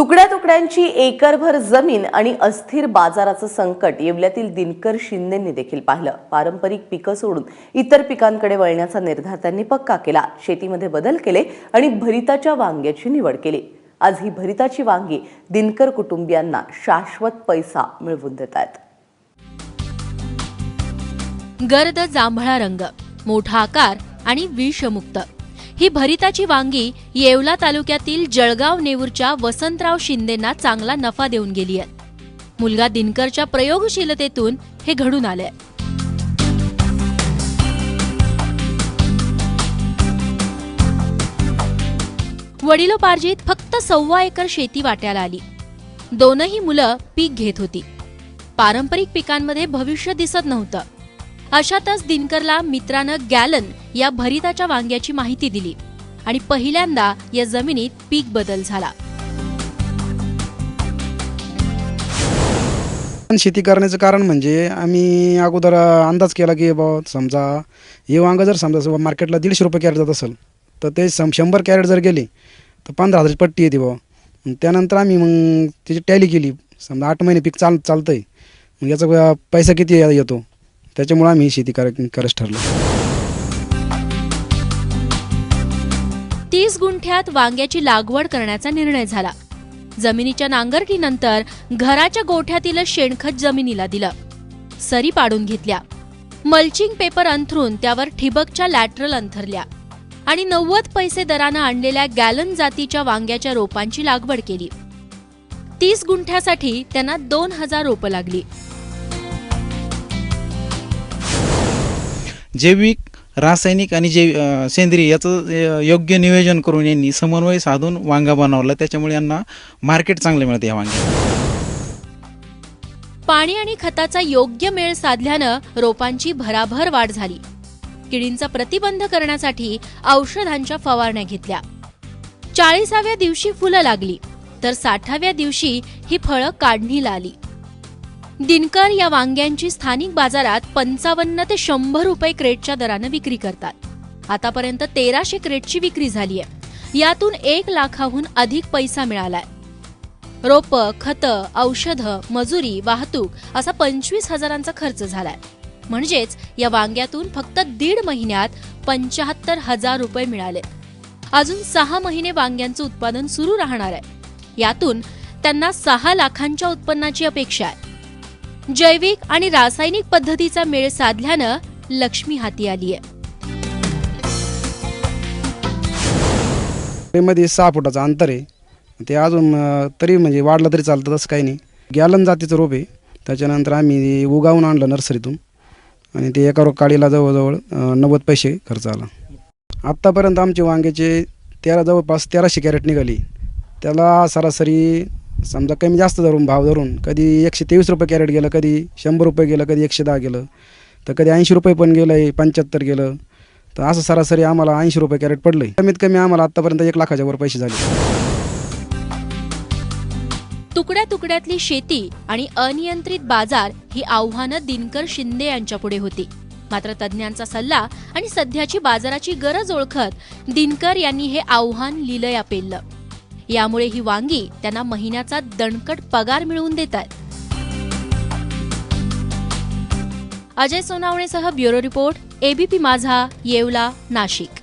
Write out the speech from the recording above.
तुकड्या तुकड्यांची एकरभर जमीन आणि अस्थिर बाजाराचं संकट येवल्यातील दिनकर शिंदेंनी देखील पाहिलं. पारंपरिक पिकं सोडून इतर पिकांकडे वळण्याचा निर्धार त्यांनी पक्का केला. शेतीमध्ये बदल केले आणि भरिताच्या वांग्याची निवड केली. आज ही भरिताची वांगी दिनकर कुटुंबियांना शाश्वत पैसा मिळवून देत आहेत गर्द जांभळा रंग मोठा आकार आणि विषमुक्त. ही भरिताची वांगी येवला तालुक्यातील जळगाव नेऊरच्या वसंतराव शिंदेंना चांगला नफा देऊन गेली आहेत मुलगा दिनकरच्या प्रयोगशीलतेतून हे घडून आलंय. वडिलोपार्जित फक्त सव्वा एकर शेती वाट्याला आली. दोनही मुलं पीक घेत होती. पारंपरिक पिकांमध्ये भविष्य दिसत नव्हतं. अशातच दिनकरला मित्रानं गॅलन या भरिताच्या वांग्याची माहिती दिली आणि पहिल्यांदा या जमिनीत पीक बदल झाला. पण शेती करण्याचं कारण म्हणजे आम्ही अगोदर अंदाज केला की बा समजा हे वांगं जर समजा मार्केटला दीडशे रुपये कॅरेट जात असेल तर ते सम शंभर कॅरेट जर गेली तर पंधरा हजाराची पट्टी येते बा मग त्यानंतर आम्ही मग त्याची टॅली केली. समजा आठ महिने पीक चाल चालतं आहे मग याचा पैसा किती येतो? त्याच्यामुळं आम्ही ही शेती कर करायचं ठरलो. तीस गुंठ्यात वांग्याची लागवड करण्याचा निर्णय झाला. जमिनीच्या नांगरटीनंतर घराच्या गोठ्यातील शेणखत जमिनीला दिलं. सरी पाडून घेतल्या. मल्चिंग पेपर अंथरून त्यावर ठिबकच्या लॅटरल अंथरल्या. आणि नव्वद पैसे दरानं आणलेल्या गॅलन जातीच्या वांग्याच्या रोपांची लागवड केली. तीस गुंठ्यासाठी त्यांना दोन हजार रोपं लागली. जैविक रासायनिक आणि जैव सेंद्रिय याचं योग्य नियोजन करून यांनी समन्वय साधून वांगा बनवला. त्याच्यामुळे यांना मार्केट चांगलं मिळते या वांग्या पाणी आणि खताचा योग्य मेळ साधल्यानं रोपांची भराभर वाढ झाली. किडींचा प्रतिबंध करण्यासाठी औषधांच्या फवारण्या घेतल्या. चाळीसाव्या दिवशी फुलं लागली तर साठाव्या दिवशी ही फळं काढणीला आली. दिनकर या वांग्यांची स्थानिक बाजारात पंचावन्न ते शंभर रुपये क्रेटच्या दरानं विक्री करतात. आतापर्यंत तेराशे क्रेटची विक्री झाली आहे यातून एक लाखाहून अधिक पैसा मिळालाय. रोप खतं औषधं मजुरी वाहतूक असा पंचवीस हजारांचा खर्च झालाय. म्हणजेच या वांग्यातून फक्त दीड महिन्यात पंचाहत्तर हजार रुपये मिळाले. अजून सहा महिने वांग्यांचं उत्पादन सुरू राहणार आहे. यातून त्यांना सहा लाखांच्या उत्पन्नाची अपेक्षा आहे. जैविक आणि रासायनिक पद्धतीचा मेळ साधल्यानं लक्ष्मी हाती आली आहे मध्ये सहा फुटाचं अंतर आहे. ते अजून अं, तरी म्हणजे वाढलं तरी चालतं तसं काही नाही. गॅलन जातीचं रोप आहे. त्याच्यानंतर आम्ही उगावून आणलं नर्सरीतून. आणि ते एका रो काडीला जवळजवळ अं, नव्वद पैसे खर्च आला. आत्तापर्यंत आमचे वांग्याचे तेरा जवळपास तेराशे कॅरेट निघाली. त्याला सरासरी समजा कमी जास्त धरून भाव धरून कधी एकशे तेवीस रुपये कॅरेट गेलं कधी शंभर रुपये गेलं कधी एकशे दहा गेलं तर कधी ऐंशी रुपये पण गेलं आहे पंच्याहत्तर गेलं तर असं सरासरी आम्हाला ऐंशी रुपये कॅरेट पडलं आहे कमीत कमी आम्हाला आत्तापर्यंत एक लाखाच्या वर पैसे झाले. तुकड्या तुकड्यातली शेती आणि अनियंत्रित बाजार ही आव्हानं दिनकर शिंदे यांच्यापुढे होती. मात्र तज्ज्ञांचा सल्ला आणि सध्याची बाजाराची गरज ओळखत दिनकर यांनी हे आव्हान लिलया पेललं. यामुळे ही वांगी त्यांना महिन्याचा दणकट पगार मिळवून देत आहेत Ajay सोनावणेसह bureau report ABP Majha Yeola Nashik.